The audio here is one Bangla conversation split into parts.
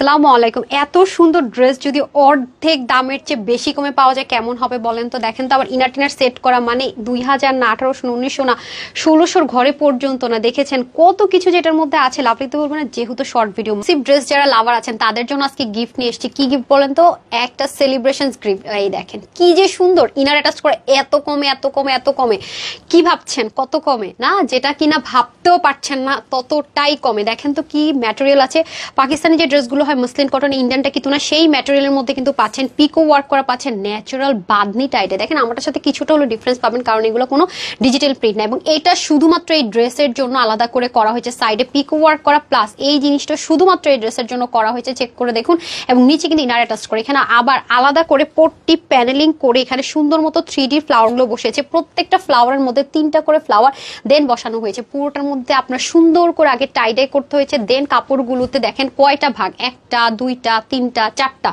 আসসালামু আলাইকুম। এত সুন্দর ড্রেস যদি অর্ধেক দামের চেয়ে বেশি কমে পাওয়া যায়, কেমন হবে বলেন তো? দেখেন তো আবার ইনার টিনার সেট করা মানে দুই হাজার না, আঠারোশো, উনিশশো না, ষোলোশোর ঘরে পর্যন্ত না। দেখেছেন কত কিছু যেটার মধ্যে আছে লাভ লিখতে বলব না, যেহেতু শর্ট ভিডিও সিপ ড্রেস যারা লাভার আছেন, তাদের জন্য আজকে গিফট নিয়ে এসেছি। কি গিফট বলেন তো? একটা সেলিব্রেশন গিফট এই দেখেন, কি যে সুন্দর ইনার অ্যাটাচ করে, এত কমে এত কমে এত কমে। কি ভাবছেন? কত কমে? না, যেটা কিনা ভাবতেও পারছেন না, ততটাই কমে। দেখেন তো কি ম্যাটেরিয়াল আছে। পাকিস্তানি যে ড্রেসগুলো হয় মুসলিম কটন, ইন্ডিয়ানটা কিন্তু না সেই ম্যাটেরিয়ালের মধ্যে কিন্তু পাচ্ছেন পিকো ওয়ার্ক করা পাচ্ছেন ন্যাচারাল বাদনি টাইটে দেখেন আমারটার সাথে কিছুটা হলো ডিফারেন্স পাবেন, কারণ এগুলো কোনো ডিজিটাল প্রিন্ট না। এবং এটা শুধুমাত্র এই ড্রেসের জন্য আলাদা করে করা হয়েছে। সাইডে পিকো ওয়ার্ক করা প্লাস এই জিনিসটা শুধুমাত্র এই ড্রেসের জন্য করা হয়েছে। চেক করে দেখুন। এবং নিচে কিন্তু ইনার অ্যাটাচ করে। এখানে আবার আলাদা করে পট্টি প্যানেলিং করে এখানে সুন্দর মতো থ্রি ডি ফ্লাওয়ারগুলো বসেছে প্রত্যেকটা ফ্লাওয়ারের মধ্যে তিনটা করে ফ্লাওয়ার দেন বসানো হয়েছে। পুরোটার মধ্যে আপনার সুন্দর করে আগে টাইডাই করতে হয়েছে। দেন কাপড়গুলোতে দেখেন কয়টা ভাগ? একটা দুইটা, তিনটা, চারটা।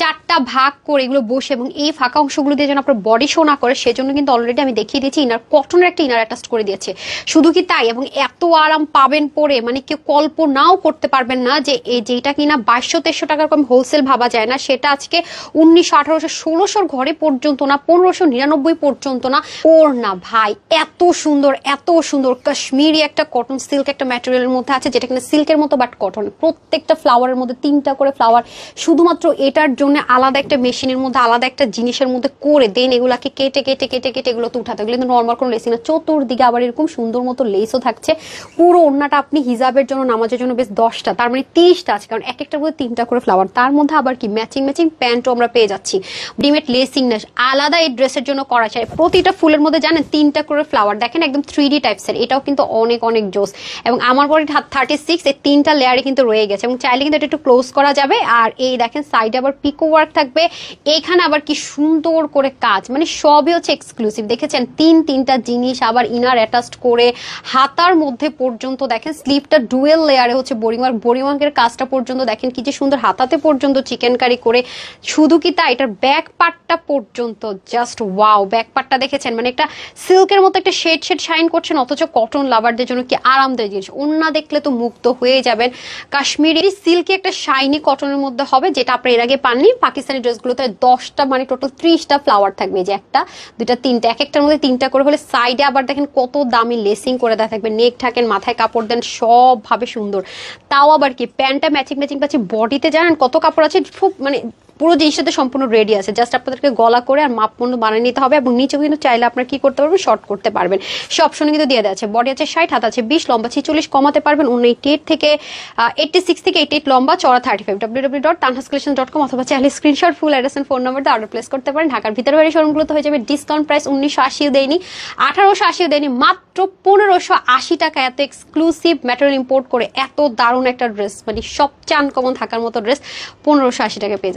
চারটা ভাগ করে এগুলো বসে এবং এই ফাঁকা অংশগুলো দিয়ে যেন আপনার বডি শো না করে, সেজন্য কিন্তু অলরেডি আমি দেখিয়ে দিয়েছি ইনার কটনের একটা ইনার অ্যাটাচ করে দিয়েছে। শুধু কি তাই? এবং এত আরাম পাবেন পরে মানে কেউ কল্পনাও করতে পারবেন না যে এই যেটা কিনা বাইশশো তেরশো টাকার কম হোলসেল ভাবা যায় না, সেটা আজকে উনিশশো আঠারোশো ষোলোশোর ঘরে পর্যন্ত না, পনেরোশো নিরানব্বই পর্যন্ত না, ওর না ভাই, এত সুন্দর এত সুন্দর কাশ্মীরি একটা কটন সিল্ক একটা ম্যাটেরিয়ালের মধ্যে আছে, যেটা কিনা সিল্কের মতো বাট কটন প্রত্যেকটা ফ্লাওয়ারের মধ্যে তিনটা করে ফ্লাওয়ার শুধুমাত্র এটার জন্য আলাদা একটা মেশিনের মধ্যে, আলাদা একটা জিনিসের মধ্যে করে দেন এগুলাকে কেটে কেটে কেটে কেটে এগুলো তো উঠাতে। এগুলো কিন্তু নর্মাল কোনো লেসিং না। চতুর্দিকে আবার এরকম সুন্দর মতো লেসও থাকছে। পুরো ওড়নাটা আপনি হিজাবের জন্য, নামাজের জন্য বেশ দশটা, তার মানে তিরিশটা আছে। কারণ এক একটার মধ্যে তিনটা করে ফ্লাওয়ার তার মধ্যে আবার কি? ম্যাচিং ম্যাচিং প্যান্টও আমরা পেয়ে যাচ্ছি। ডিমেট লেসিং না আলাদা এই ড্রেসের জন্য করা চাই প্রতিটা ফুলের মধ্যে জানেন তিনটা করে ফ্লাওয়ার দেখেন একদম থ্রি ডি টাইপসের এটাও কিন্তু অনেক অনেক জোস। এবং আমার পরে থার্টি সিক্স এই তিনটা লেয়ারে কিন্তু রয়ে গেছে। এবং চাইলে কিন্তু এটা একটু ক্লোজ করা যাবে। আর এই দেখেন সাইডে আবার পিকো ওয়ার্ক থাকবে। এইখানে আবার কি সুন্দর করে কাজ। মানে সবই হচ্ছে এক্সক্লুসিভ দেখেছেন? তিন, তিনটা জিনিস আবার ইনার অ্যাটাচড করে হাতার মধ্যে পর্যন্ত দেখেন স্লিপটা ডুয়েল লেয়ারে হচ্ছে বোরিংওয়ার্ক বোরিংওয়ার্কের কাজটা পর্যন্ত দেখেন কি যে সুন্দর হাতাতে পর্যন্ত চিকেন কারি। করে শুধু কি তা এটার ব্যাক পার্টটা পর্যন্ত জাস্ট ওয়াও ব্যাক পার্টটা দেখেছেন? মানে একটা সিল্কের মতো একটা শেড শেড শাইন করছেন, অথচ কটন লাভারদের জন্য কি আরামদায়ক জিনিস। অন্য দেখলে তো মুক্ত হয়ে যাবেন। কাশ্মীরি সিল্কে একটা শাইনি কটনের মধ্যে হবে, যেটা আপনি এর আগে পাননি। পাকিস্তানি ড্রেসগুলোতে দশটা মানে টোটাল ত্রিশটা ফ্লাওয়ার থাকবে যে একটা। দুইটা, তিনটা, এক একটার মধ্যে তিনটা করে হলে সাইডে আবার দেখেন কত দামি লেসিং করে দেওয়া থাকবে। নেক থাকেন, মাথায় কাপড় দেন, সবভাবে সুন্দর। তাও আবার কি, প্যান্টটা ম্যাচিং ম্যাচিং পাচ্ছি বডিতে জানেন কত কাপড় আছে, খুব মানে পুরো জিনিসটাতে সম্পূর্ণ রেডি আছে। জাস্ট আপনাদেরকে গলা করে আর মাপ মতো বানিয়ে নিতে হবে এবং নিচেও কিন্তু চাইলে আপনারা কি করতে পারবেন? শর্ট করতে পারবেন। সে অপশনে কিন্তু দিয়ে দেওয়া আছে। বডি আছে ষাট, হাত আছে বিশ, লম্বা ছিচল্লিশ, কমাতে পারবেন উন এইটি থেকে এইটটি সিক্স থেকে এইটি এইট লম্বা চড়া thirty five W W dot Tanhas dot com অথবা চাইলে screenshot full address and phone number দিয়ে অর্ডার প্লেস করতে পারেন। ঢাকার ভিতরে বাড়ি শোরুমগুলোতে হয়ে যাবে ডিসকাউন্ট প্রাইস উনিশশো আশিও দেয়নি, আঠারোশো আশিও দেয়নি, মাত্র পনেরোশো আশি টাকা এত এক্সক্লুসিভ ম্যাটেরিয়াল ইম্পোর্ট করে এত দারুণ একটা ড্রেস মানে সবচেয়ে আনকমন থাকার মতো ড্রেস পনেরোশো আশি টাকা পেয়ে